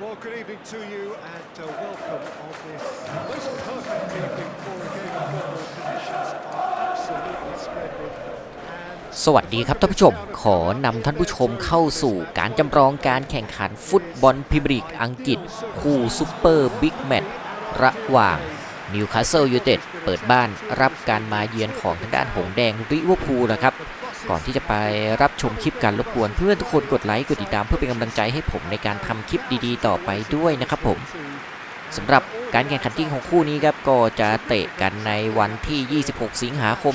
Well, good evening to you and uh, welcome on this most perfect evening for a game of football. Conditions are absolutely splendid. สวัสดีครับท่านผู้ชม ขอนำท่านผู้ชมเข้าสู่การจำลองการแข่งขันฟุตบอลพรีเมียร์ลีกอังกฤษ คู่ซูเปอร์บิ๊กแมตช์ระหว่างนิวคาสเซิลยูไนเต็ดเปิดบ้านรับการมาเยือนของทางด้านหงแดงริเวอร์พูลนะครับ ก่อนที่จะไปรับชมคลิปการรบกวนเพื่อนทุกคนกดไลค์กดติดตามเพื่อเป็นกำลังใจให้ผมในการทำคลิปดีๆ ต่อไปด้วยนะครับผมสำหรับการแข่งขันจริงของคู่นี้ครับก็จะเตะกันในวันที่ 26 สิงหาคม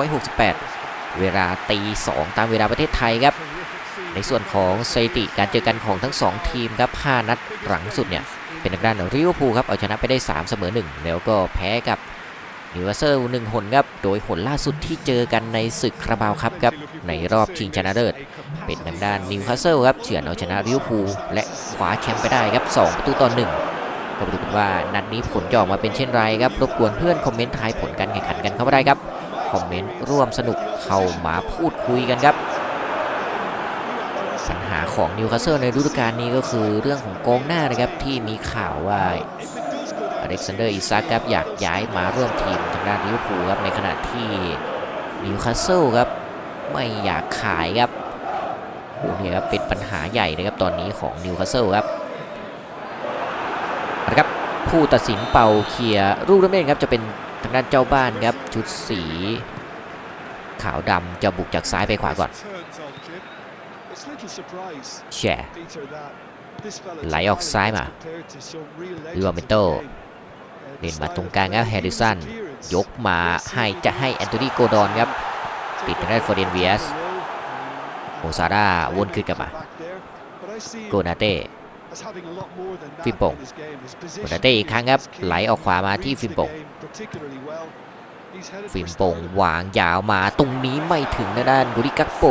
2568 เวลาตี 2 ตามเวลาประเทศไทยครับ ในส่วนของสถิติการเจอกันของทั้ง 2 ทีมครับ 5 นัดหลังสุดเนี่ย เป็นทางด้านริวพูครับ เอาชนะไปได้ 3 เสมอ 1 แล้วก็แพ้กับ นิวคาสเซิลหนึ่งหนครับ โดยผลล่าสุดที่เจอกันในศึกคาราบาวครับครับ ในรอบชิงชนะเลิศ เป็นทางด้านนิวคาสเซิลครับเฉือนเอาชนะริเวอร์พูลและคว้าแชมป์ไปได้ครับ 2 ประตูต่อ1ก็มาดูกันว่านัดนี้ผลจะออกมาเป็นเช่นไรครับ รบกวนเพื่อนคอมเมนต์ทายผลการแข่งขันกันเข้ามาได้ครับ คอมเมนต์ร่วมสนุกเข้ามาพูดคุยกันครับ ปัญหาของนิวคาสเซิลในฤดูกาลนี้ก็คือเรื่องของกองหน้านะครับที่มีข่าวว่า อเล็กซานเดอร์อิซากครับอยากย้ายมาร่วมทีมทางด้านลิเวอร์พูลครับในขณะที่นิวคาสเซิลครับไม่อยากขายครับโอ้นี่ครับเป็นปัญหาใหญ่นะครับตอนนี้ของนิวคาสเซิลครับเอาละครับผู้ตัดสินเป่าเคลียร์ลูกเล่นครับจะเป็นทางด้านเจ้าบ้านครับชุดสี ขาวดำจะบุกจากซ้ายไปขวาก่อนแชร์ไหลออกซ้ายมาลิวา legends เมโต เล่นมาตรงกลางครับแฮร์ริสันยกมาให้จะให้แอนโทนีโกดอนครับติดทางด้านฟอร์เดนเวียสโมซาร่าวนคืนกลับมาโกนาเต้ฟิมโป่งโกนาเต้อีกครั้งครับไหลออกขวามาที่ฟิมโป่งฟิมโป่งวางยาวมาตรงนี้ไม่ถึงทางด้านบุริกักโป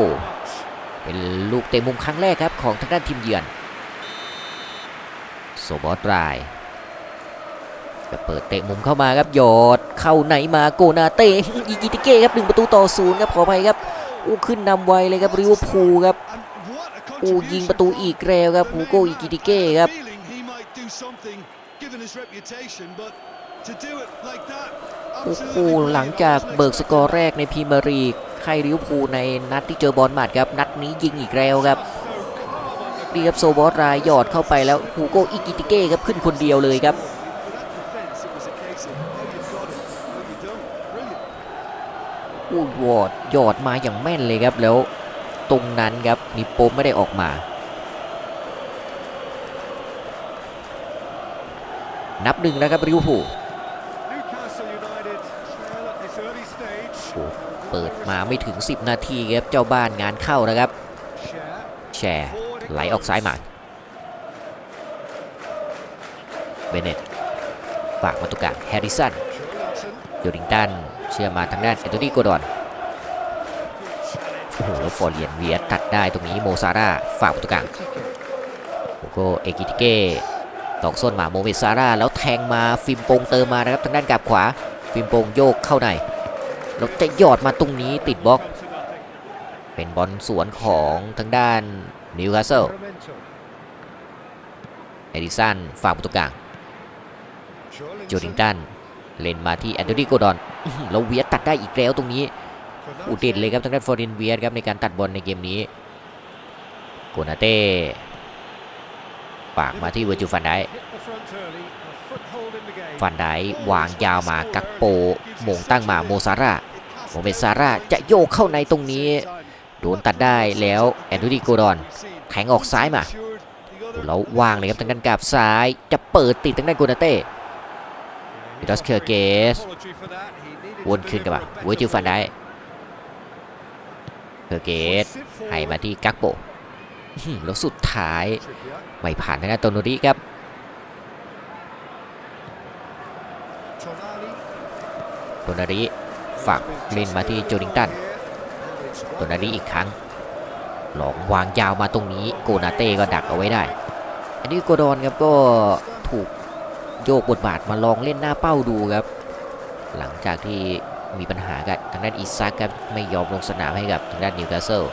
เป็นลูกเตะมุมครั้งแรกครับของทางด้านทีมเยือนโซบอสราย จะเปิดเตะมุมเข้ามาครับหยอดเข้าไหนมาโกนาเต้อีกิติเก้ครับหนึ่งประตูต่อศูนย์ครับขออภัยครับอู้ขึ้นนำไวเลยครับริวพูครับอู้ยิงประตูอีกแล้วครับฮูโกอิกิติเก้ครับโอ้โหหลังจากเบิกสกอร์แรกในพรีเมียร์ลีกใครริวพูในนัดที่เจอบอลหมัดครับนัดนี้ยิงอีกแล้วครับนี่ครับโซบอสรายหยอดเข้าไปแล้วฮูโกอิกิติเก้ครับขึ้นคนเดียวเลยครับ อู้วอดหยอดมาอย่างแม่นเลยครับแล้วตรงนั้นครับนิโปไม่ได้ออกมา นับหนึ่งนะครับริวผู้เปิดมาไม่ถึง 10 นาทีครับเจ้าบ้านงานเข้านะครับ แชร์ไหลออกซ้ายมาเบเนตฝากมาตุกะแฮร์ริสันโยดิงตัน เชื่อมาทางด้านแอนโทนีโกดอนโอ้โหแล้วฟอร์เรียนเวียตัดได้ตรงนี้โมซาร่าฝากมาตุกะแล้วก็เอกิติเก้ตอกส้นมาโมเมซาร่าแล้วแทงมาฟิมโปงเติมมานะครับทางด้านกับขวา ฟิมโปงโยกเข้าในแล้วจะหยอดมาตรงนี้ติดบล็อก เป็นบอลสวนของทางด้านนิวคาสเซิลเอดิสันฝากประตูกลางโจดิงตันเล่นมาที่แอนโทนีโกดอน อื้อหือแล้วเวียดตัดได้อีกแล้วตรงนี้อุดเด่นเลยครับทางด้านฟอร์ดินเวียดครับในการตัดบอลในเกมนี้โกนาเต้ฝากมาที่เวอร์จูฟันได้ฟันไดวางยาวมากักโปมงตั้งมาโมซาร่าโมเมซาร่าจะโยกเข้าในตรงนี้ โดนตัดได้แล้วแอนโทนีโกดอนแทงออกซ้ายมาแล้ววางเลยครับทางด้านกาบซ้ายจะเปิดติดทางด้านโกนาเต้ ดอสเคอร์เกสวนขึ้นกลับมาวอร์จิลฟันได้เคอร์เกสให้มาที่กักโปแล้วสุดท้ายไม่ผ่านทางด้านโตโนริครับโดนริฝากเล่นมาที่โจดิงตันโดนริอีกครั้งหลองวางยาวมาตรงนี้โกนาเต้ก็ดักเอาไว้ได้ อันนี้โกดอนครับก็ถูก โยกบทบาทมาลองเล่นหน้าเป้าดูครับ หลังจากที่มีปัญหากับทางด้านอิซักครับไม่ยอมลงสนามให้กับทางด้านนิวคาสเซิล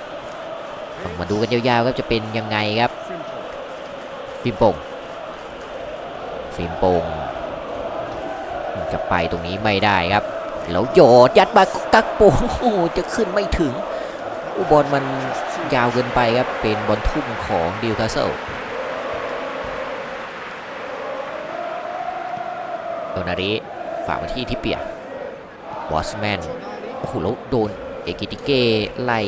มาดูกันยาวๆครับจะเป็นยังไงครับฟิมโปงฟิมโปงจะไปตรงนี้ไม่ได้ครับแล้วโยดยัดมากักโปงโอ้จะขึ้นไม่ถึง อุบอลมันยาวเกินไปครับเป็นบอลทุ่มของดิวคาสเซิล โดนาริฝากมาที่ที่เปียบอสแมนโอ้โหแล้วโดนเอกิติเก้ไล่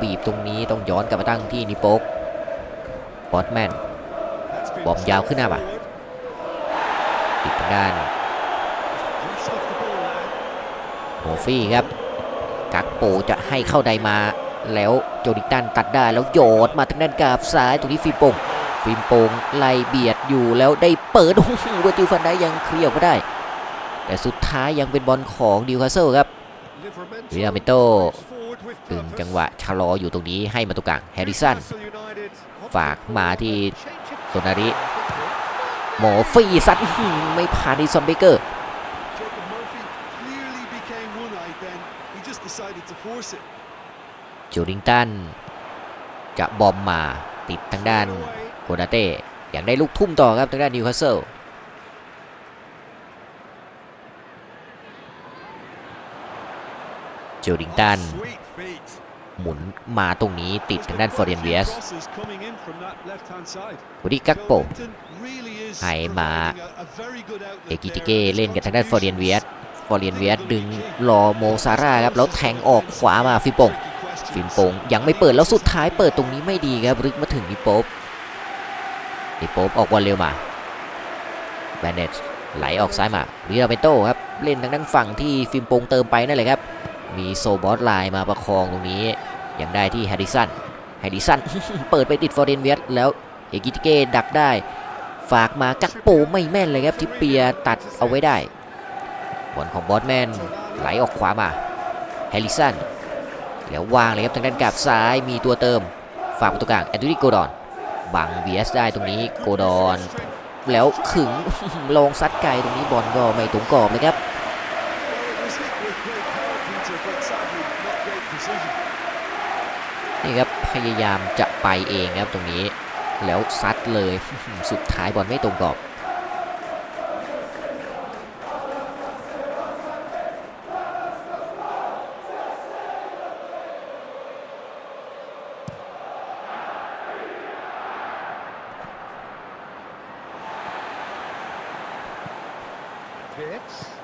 บีบตรงนี้ต้องย้อนกลับมาตั้งที่นิโป๊กบอสแมนบอมยาวขึ้นหน้าป่ะติดทางด้านโฮฟี่ครับกักโปจะให้เข้าใดมาแล้วโจดิตันตัดได้แล้วโยดมาทางด้านกราบซ้ายตรงนี้ฟิล์มโปง ฟิล์มโปงไล่เบียดอยู่แล้วได้เปิดโอ้โหวอร์จิลฟันได้ยังเคลียร์ก็ได้ แต่สุดท้ายยังเป็นบอลของดิวคาสเซิลครับวิลาเมโต้ดึงจังหวะชะลออยู่ตรงนี้ให้มาตรงกลางแฮร์ริสันฝากมาที่โซนาริหมอฟรีซัดอื้อหือไม่ผ่านดิซอนเบเกอร์จูริงตันจะบอมมาติดทางด้าน โกนาเต้อยากได้ลูกทุ่มต่อครับทางด้านนิวคาสเซิลจูริงตันหมุนมาตรงนี้ติดทางด้านฟอร์เรนเวียส Crosses coming in from that left-hand side. วดิกักโปให้มาเอกิติเก้เล่นกับทางด้านฟอร์เรนเวียสฟอร์เรนเวียสดึงรอโมซาร่าครับ แล้วแทงออกขวามาฟิมโปงฟิล์มโปงยังไม่เปิดแล้วสุดท้ายเปิดตรงนี้ไม่ดีครับ รึกมาถึงนิโป๊ป นิโป๊ปออกบอลเร็วมาแบนเนตไหลออกซ้ายมาวิราเมโต้ครับ เล่นทางด้านฝั่งที่ฟิล์มโปงเติมไปนั่นแหละครับ มีโซบอสไลน์มาประคองตรงนี้ ยังได้ที่แฮร์ริสันแฮร์ริสันเปิดไปติดฟอร์เรนเวียสแล้วเอกิติเก้ดักได้ ฝากมากักโปไม่แม่นเลยครับทิปเปียตัดเอาไว้ได้บอลของบอสแมนไหลออกขวามาแฮร์ริสันแล้ววางเลยครับทางด้านกราบซ้ายมีตัวเติมฝากประตูกลางแอนดูริโกดอน บังเบียสได้ตรงนี้โกดอนแล้วขึงลงซัดไกลตรงนี้บอลก็ไม่ตรงกรอบเลยครับนี่ครับพยายามจะไปเองครับตรงนี้ แล้วซัดเลยสุดท้ายบอลไม่ตรงกรอบ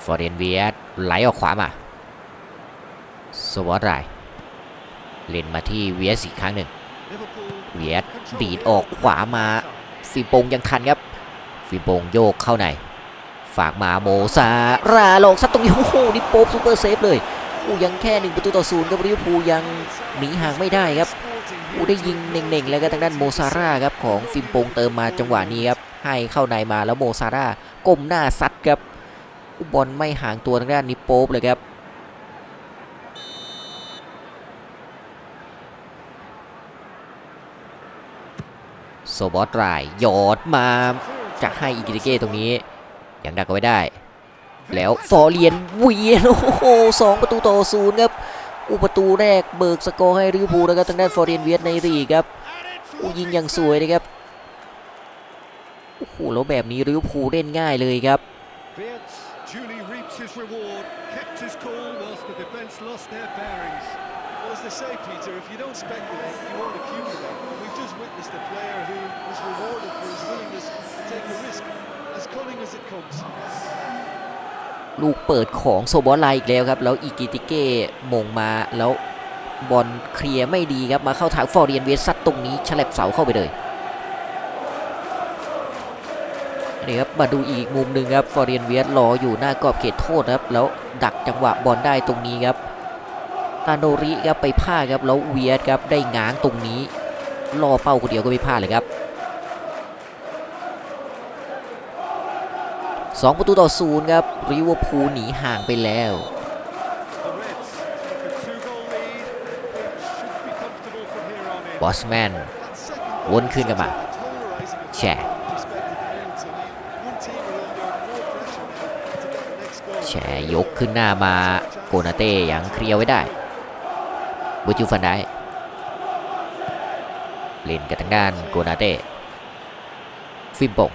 ฟ อร์เรนเวียสไหลออกขวามาสวอตไรเล่นมาที่เวียสอีกครั้งหนึ่งเวียสดีดออกขวามาฟิโปงยังทันครับฟิโปงโยกเข้าในฝากมาโมซาราลงซัดตรงนี้โอ้โหนี่โป๊บซูเปอร์เซฟเลยอู้ยังแค่หนึ่งประตูต่อศูนย์ครับลิเวอร์พูลยังหนีห่างไม่ได้ครับอู้ได้ยิงเน่งๆแล้วก็ทางด้านโมซาร่าครับของฟิมโปงเติมมาจังหวะนี้ครับให้เข้าในมาแล้วโมซาร่าก้มหน้าซัดครับ บอลไม่ห่างตัวทางด้านนิโป๊บเลยครับโซบอสไรหยอดมาจะให้อิกิติเก้ตรงนี้ยังดักเอาไว้ได้ แล้วฟอร์เรียนเวียนโอ้โหสองประตูต่อศูนย์ครับอุประตูแรกเบิกสกอร์ให้ลิเวอร์พูลนะครับทางด้านฟอร์เรียนเวียนในลีครับอู้ยิงอย่างสวยนะครับโอ้โหแล้วแบบนี้ลิเวอร์พูลเล่นง่ายเลยครับ duly reaps his reward, kept his cool whilst the defence lost their bearings. Well, as they say, Peter, if you don't speculate, you won't accumulate. And we've just witnessed a player who was rewarded for his willingness to take a risk, as cunning as it comes. ลูกเปิดของโซบอสไลน์อีกแล้วครับ แล้วอีกิติเก้มงมาแล้วบอลเคลียร์ไม่ดีครับ มาเข้าทางฟอร์เรียนเวสซัดตรงนี้ฉลับเสาเข้าไปเลย นี่ครับมาดูอีกมุมหนึ่งครับฟอร์เรียนเวียสรออยู่หน้ากรอบเขตโทษครับ แล้วดักจังหวะบอลได้ตรงนี้ครับตาโนริครับไปพลาดครับแล้วเวียสครับได้ง้างตรงนี้รอเป้าคนเดียวก็ไม่พลาดเลยครับสองประตูต่อศูนย์ครับริวอร์พูหนีห่างไปแล้วบอสแมนวนคืนกลับมาแชร์ ยกขึ้นหน้ามาโกนาเต้ยังเคลียร์ไว้ได้บูจูฟันได้เล่นกับทางด้านโกนาเต้ฟิมโปง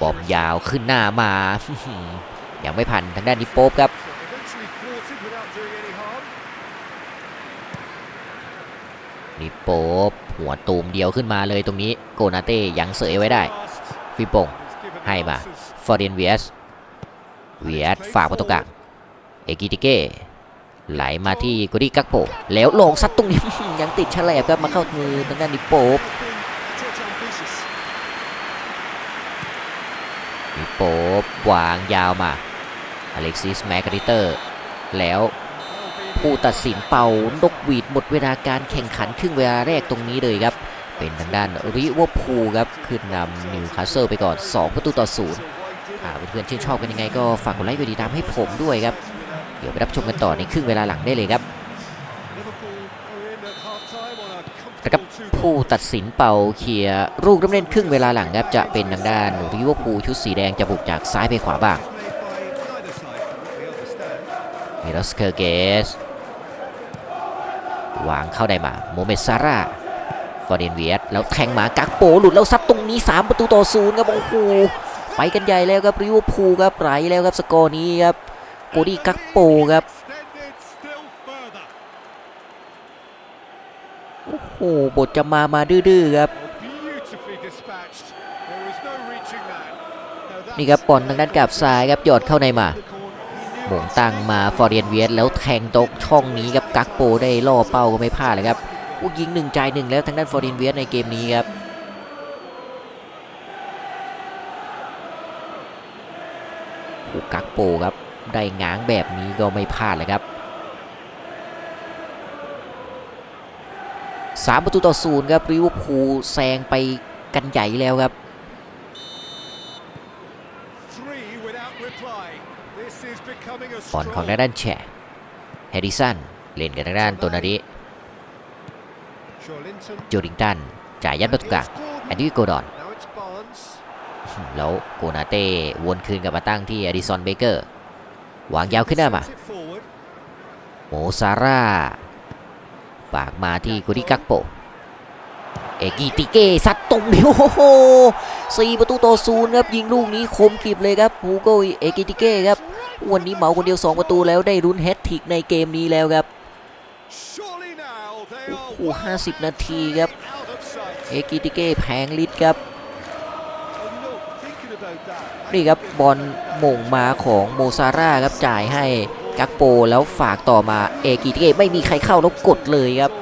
บอมยาวขึ้นหน้ามา ยังไม่ผ่านทางด้านนี้โป๊บครับนี่โป๊บหัวตูมเดียวขึ้นมาเลยตรงนี้โกนาเต้ยังเสยไว้ได้ ฟิมโปงให้มาฟอร์เดนเวียส เวียสฝากประตูกลางเอกิติเก้ไหลมาที่โกดิกักโป แล้วลงซัดตรงนี้ ยังติดฉลบครับมาเข้ามือทางด้านนิโป๊บนิโป๊บวางยาวมาอเล็กซิสแมกริเตอร์ แล้วผู้ตัดสินเป่านกหวีดหมดเวลาการแข่งขันครึ่งเวลาแรกตรงนี้เลยครับ เป็นทางด้านริเวอร์พูครับ ขึ้นนำนิวคาสเซิลไปก่อน 2 ประตูต่อศูนย์ เพื่อนๆชื่นชอบกันยังไงก็ฝากกดไลค์กดติดตามให้ผมด้วยครับ เดี๋ยวไปรับชมกันต่อในครึ่งเวลาหลังได้เลยครับ Liverpool are in at half-time on a นะครับผู้ตัดสินเป่าเคลียร์ลูกเริ่มเล่นครึ่งเวลาหลังครับจะเป็นทางด้านริเวอร์พูลชุดสีแดงจะบุกจากซ้ายไปขวาบ้าง Made by neither side, from what we understand. มิรัสเคอร์เกสวางเข้าได้มาโมเมซาร่าฟอร์เดนเวียสแล้วแทงหมากักโปหลุดแล้วซัดตรงนี้ 3 ประตูต่อศูนย์ครับโอ้โห ไปกันใหญ่แล้วครับริเวอร์พูลครับไหลแล้วครับสกอร์นี้ครับโกดี้กักโปครับโอ้โหบทจะมามาดื้อๆครับนี่ครับบอลทางด้านกับซ้ายครับหยอดเข้าในมาหม่งตั้งมาฟอร์เรียนเวียสแล้วแทงตกช่องนี้ครับกักโปได้ล่อเป้าก็ไม่พลาดเลยครับผู้ยิงหนึ่งใจหนึ่งแล้วทางด้านฟอร์เรียนเวียสในเกมนี้ครับ กักโปครับ ได้ง้างแบบนี้ก็ไม่พลาดเลยครับสามประตูต่อศูนย์ครับริเวอร์พูลแซงไปกันใหญ่แล้วครับ Three without reply. This is becoming a บอลของ strong ทางด้านแชร์แฮร์ริสันเล่นกับทางด้านโตนาริ Joelinton. โจดิงตันจ่ายยัดประตูกลาง Here's Gordon. แอนดี้โกดอน Now it's Barnes. แล้วโกนาเต้วนคืนกลับมาตั้งที่อดิสันเบเกอร์วางยาวขึ้นหน้ามาโมซาร่าฝากมาที่โกดิกักโป เอกิติเก้ซัดตรงนี้โอ้โหสี่ประตูต่อศูนย์ครับยิงลูกนี้คมกริบเลยครับฮูโกเอกิติเก้ครับ วันนี้เหมาคนเดียว 2 ประตูแล้วได้รุนแฮตทริกในเกมนี้แล้วครับโอ้ are โห50นาทีครับ เอกิติเก้แพงลิตรครับ นี่ครับบอลหม่งมาของโมซาร่าครับจ่ายให้กักโปแล้วฝากต่อมาเอกิติเกไม่มีใครเข้าแล้วกดเลยครับ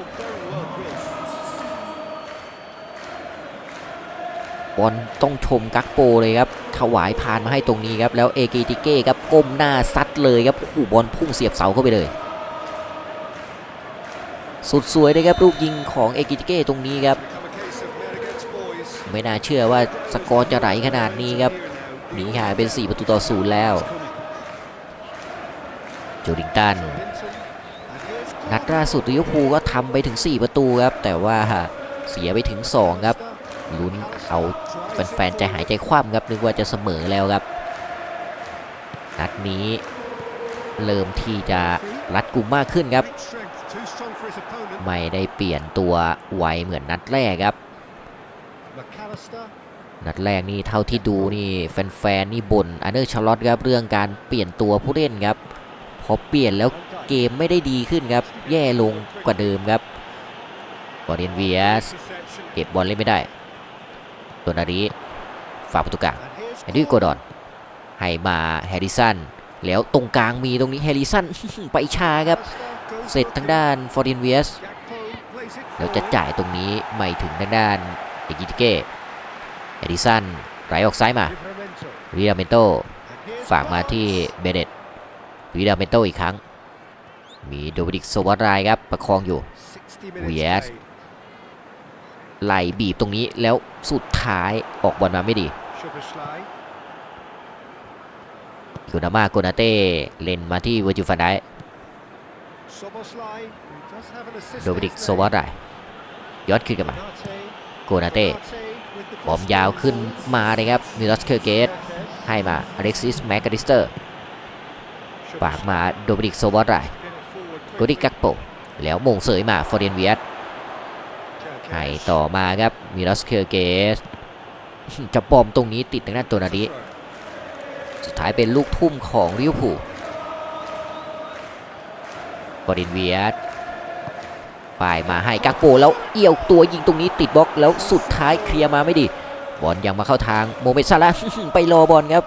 บอลต้องชมกักโปเลยครับถวายพานมาให้ตรงนี้ครับแล้วเอกิติเก้ครับก้มหน้าซัดเลยครับโอ้โหบอลพุ่งเสียบเสาเข้าไปเลย สุดสวยเลยครับลูกยิงของเอกิติเก้ตรงนี้ครับ ไม่น่าเชื่อว่าสกอร์จะไหลขนาดนี้ครับ หนีหายเป็น 4 ประตูต่อศูนย์แล้วโจดิงตันนัดล่าสุดลิเวอร์พูลก็ทำไปถึง 4 ประตูครับ แต่ว่าเสียไปถึง 2 ครับลุ้นเอาแฟนๆใจหายใจคว่ำครับนึกว่าจะเสมอแล้วครับ นัดนี้เริ่มที่จะรัดกุมมากขึ้นครับ ไม่ได้เปลี่ยนตัวไวเหมือนนัดแรกครับ นัดแรกนี่เท่าที่ดูนี่แฟนๆนี่บ่นอันเดอร์ชาร์ลอตครับเรื่องการเปลี่ยนตัวผู้เล่นครับ พอเปลี่ยนแล้วเกมไม่ได้ดีขึ้นครับ แย่ลงกว่าเดิมครับบอลเดนเวียสเก็บบอลเล่นไม่ได้ ตัวนาริฝากประตูกลางแฮร์รี่โกดอนให้มาแฮร์ริสันแล้วตรงกลางมีตรงนี้แฮร์ริสันไปช้าครับ เสร็จทางด้านฟอร์ดินเวียสแล้วจะจ่ายตรงนี้ไม่ถึงทางด้านเอกิติเก้ แฮร์ริสันไหลออกซ้ายมาวิดาเมนโตฝากมาที่เบเนตวิดาเมนโตอีกครั้ง มีโดมินิกโซวารายครับ ประคองอยู่60 minutes Yes. played. ไหลบีบตรงนี้แล้วสุดท้ายออกบอลมาไม่ดีกุนามาโกนาเต้เล่นมาที่เวอร์จูฟันไดโดมินิกโซวารายย้อนขึ้นกลับมา โกนาเต้บอมยาวขึ้นมาเลยครับมิลอสเคอร์เกตให้มาอเล็กซิสแมกกาดิสเตอร์ฝากมาโดมินิกโซวาราย Get it forward โกดิกักโปแล้วมงเสยมาฟอร์เดนเวียสให้ต่อมาครับมิลอสเคอร์เกตจะบอมตรงนี้ติดทางด้านตัวนาริสุดท้ายเป็นลูกทุ่มของริวผูบอดินเวียสายมาให้กักโปแล้วเอี่ยวตัวยิงตรงนี้ติดบล็อกแล้วสุดท้ายเคลียร์มาไม่ดี บอลยังมาเข้าทางโมเมซาลาไปรอบอลครับ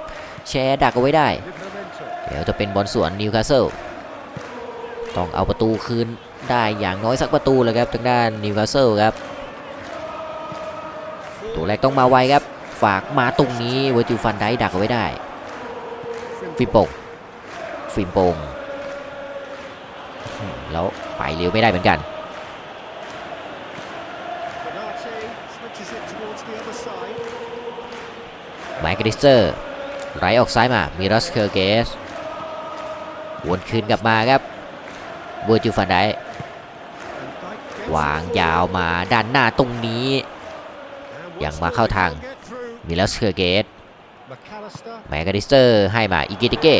แชร์ดักเอาไว้ได้ เดี๋ยวจะเป็นบอลสวนนิวคาสเซิลต้องเอาประตูคืนได้อย่างน้อยสักประตูเลยครับทางด้านนิวคาสเซิลครับ ตัวแรกต้องมาไวครับ ฝากมาตรงนี้เวอร์จิลฟันได้ดักเอาไว้ได้ฟิมโปงฟิมโปงแล้วไปเร็วไม่ได้เหมือนกัน ไมค์กริสเตอร์ไหลออกซ้ายมา มิรัสเคอร์เกส วนคืนกลับมาครับเวอร์จิลฟันไดวางยาวมาด้านหน้าตรงนี้ ยังมาเข้าทาง มิรัสเคอร์เกส แมกกาดิสเตอร์ให้มา อิกิติเก้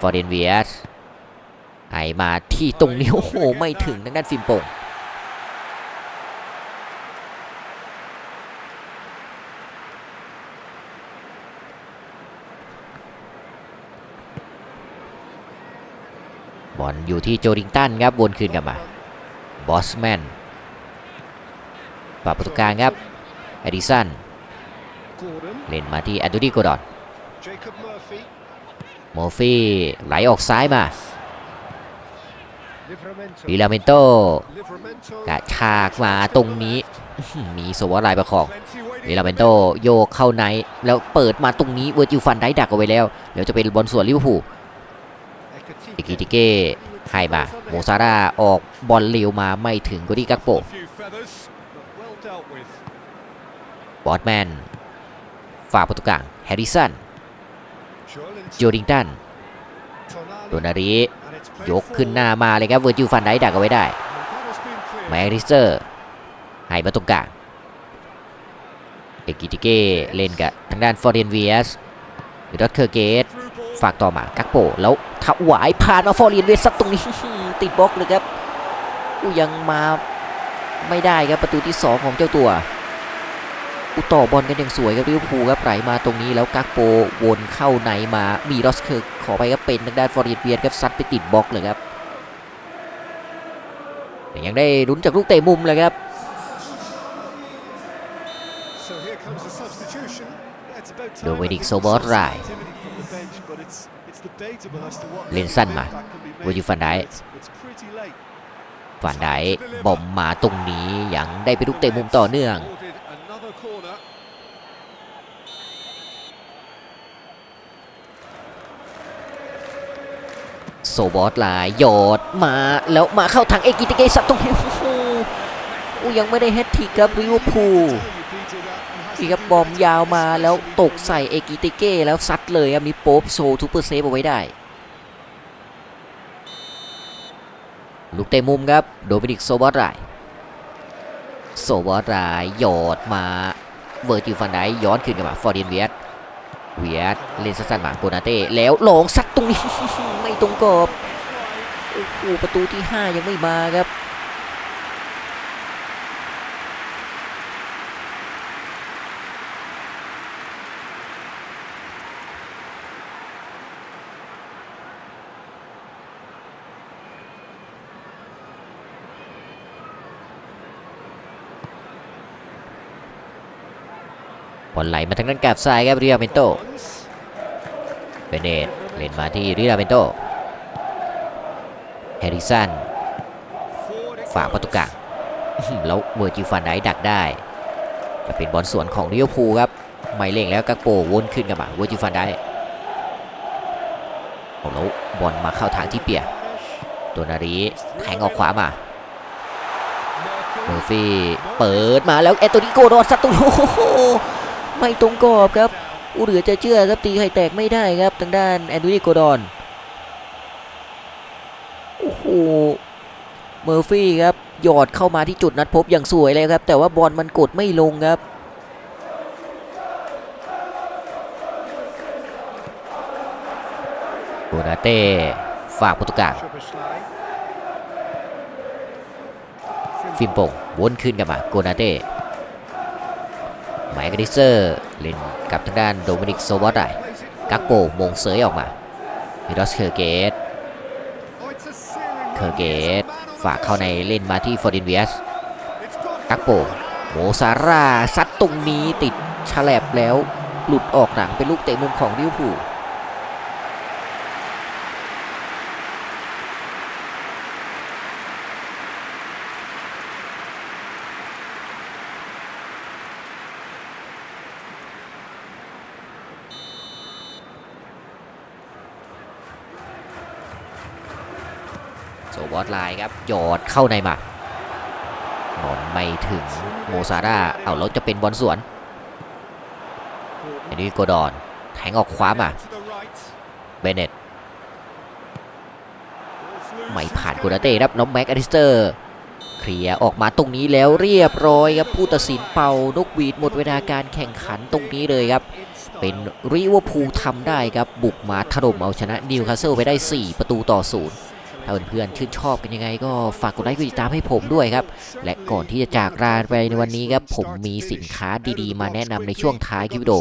ฟอร์เดนเวียสให้มาที่ตรงนี้โอ้โห ไม่ถึงทางด้านฟิมโปงบ อลอยู่ที่โจริงตันครับวนคืนกลับมาบอสแมนปรับประตูกลางครับเอดิสัน Gordon เล่นมาที่แอนโทนีโกดอน Jacob Murphy โมฟี่ไหลออกซ้ายมา Livramento วิลาเมนโต Livramento กระชากมาตรงนี้อื้อหือมีสวอตไลน์ประคอง Plenty waiting วิลาเมนโตโยกเข้าใน แล้วเปิดมาตรงนี้เวอร์จิลฟันได้ดักเอาไว้แล้ว เดี๋ยวจะเป็นบอลส่วนลิเวอร์พูล Ekitike อิกิติเก้ ให้มาโมซาร่าออกบอลเร็วมาไม่ถึงโกดีกักโปบอสแมนฝากประตูกลางแฮร์ริสันโจดิงตันโดนาริยกขึ้นหน้ามาเลยครับเวอร์จิลฟันได้ดักเอาไว้ได้แมริสเตอร์ให้มาตรงกลางเอกิติเก้เล่นกับทางด้านฟอร์เดนเวียสดอตเคอร์เกต ฝากต่อมากักโปแล้วถวายผ่านมาฟอร์เรียนเวสซัดตรงนี้ติดบล็อกเลยครับอู้ยังมาไม่ได้ครับประตูที่ 2 ของเจ้าตัว อุต่อบอลกันอย่างสวยครับลิเวอร์พูลครับไหลมาตรงนี้แล้วกักโปวนเข้าในมามีรอสเคิร์ขอไปครับเป็นทางด้านฟอร์เรียนเวียสครับซัดไปติดบล็อกเลยครับแต่ยังได้ลุ้นจากลูกเตะมุมเลยครับ So here comes the substitution. Yeah, it's about time, I Dominic think, เล่นสั้นมา impact can be made วอร์จิลฟันได It's it's pretty late. ฝันไดบอมมาตรงนี้ยังได้ไปลูกเตะมุมต่อเนื่อง Awarded another corner. โซบอสลายหยอดมาแล้วมาเข้าทางเอกิติเกสัตตรงนี้โอ้โหอู้ยังไม่ได้แฮตทริกครับลิเวอร์พูล How you beat it up, he has นี่ครับบอมยาวมาแล้วตกใส่เอกิติเก้แล้วซัดเลยครับมีโป๊บโซทูเปอร์เซฟเอาไว้ได้ ลูกเตะมุมครับโดมินิกโซบอสลายโซบอสลายหยอดมาเวอร์จิฟันไดย้อนคืนกลับมาฟอร์ดินเวียสเวียสเล่นสั้นๆมาโกนาเต้แล้วหลงซัดตรงนี้ไม่ตรงกรอบโอ้โหประตูที่ 5 ยังไม่มาครับ อลไหลมาทางด้านกาบซ้ายครับเรียเมนโตเบเนตเล่นมาที่ริราเมนโตแฮริสันฝากประตูกลางแล้วเวอร์จิฟันไดดักได้ จะเป็นบอลสวนของลิเวอร์พูลครับไม่เล่งแล้วกักโปวนขึ้นกับมาเวอร์จิฟันได้แล้วบอลมาเข้าทางที่เปียตัวนารีแทงออกขวามาเมอร์ฟี่เปิดมาแล้วแอนโตนิโกโดนสตว์ตรงโไม่ตรงกรอบครับอูเหลือจะเชื่อครับตีไข่แตกไม่ได้ครับทางด้านแอนโตนิโกดอนโอ้โหเมอร์ฟี่ครับหยอดเข้ามาที่จุดนัดพบอย่างสวยเลยครับ แต่ว่าบอลมันกดไม่ลงครับโกนาเต้ฝากประตูกลางฟิมโปงวนขึ้นกลับมาโกนาเต้ ไมมกาดิเซอร์เล่นกับทางด้านโดมินิกโซวอตไดกักโปมงเสยออกมาฮิรอสเคอร์เกตเคอร์เกตฝากเข้าในเล่นมาที่ฟอร์ดินเวียสกักโปโมซาร่าซัดตรงนี้ติดฉลบแล้วหลุดออกหลังเป็นลูกเตะมุมของลิเวอร์พูล โซบอสไลน์ครับหยอดเข้าในมาบอลไม่ถึงโมซาร่าเอาแล้วจะเป็นบอลสวนเอ็นดี้โกดอนแทงออกขวามาเบเนตไม่ผ่านกูนาเต้ครับน้องแม็กอดิสเตอร์เคลียร์ออกมาตรงนี้แล้วเรียบร้อยครับผู้ตัดสินเป่านกหวีดหมดเวลาการแข่งขันตรงนี้เลยครับ เป็นริวอร์พูลทำได้ครับบุกมาถล่มเอาชนะนิวคาสเซิลไปได้ 4 ประตูต่อศูนย์ ถ้าเพื่อนๆชื่นชอบกันยังไงก็ฝากกดไลค์กดติดตามให้ผมด้วยครับ และก่อนที่จะจากลาไปในวันนี้ครับผมมีสินค้าดีๆ มาแนะนำในช่วงท้ายคลิปวิดีโอ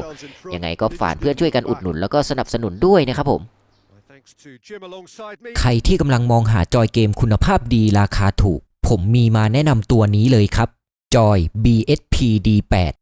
ยังไงก็ฝากเพื่อนช่วยกันอุดหนุนแล้วก็สนับสนุนด้วยนะครับผมใครที่กำลังมองหาจอยเกมคุณภาพดีราคาถูก ผมมีมาแนะนำตัวนี้เลยครับ จอย BSP D8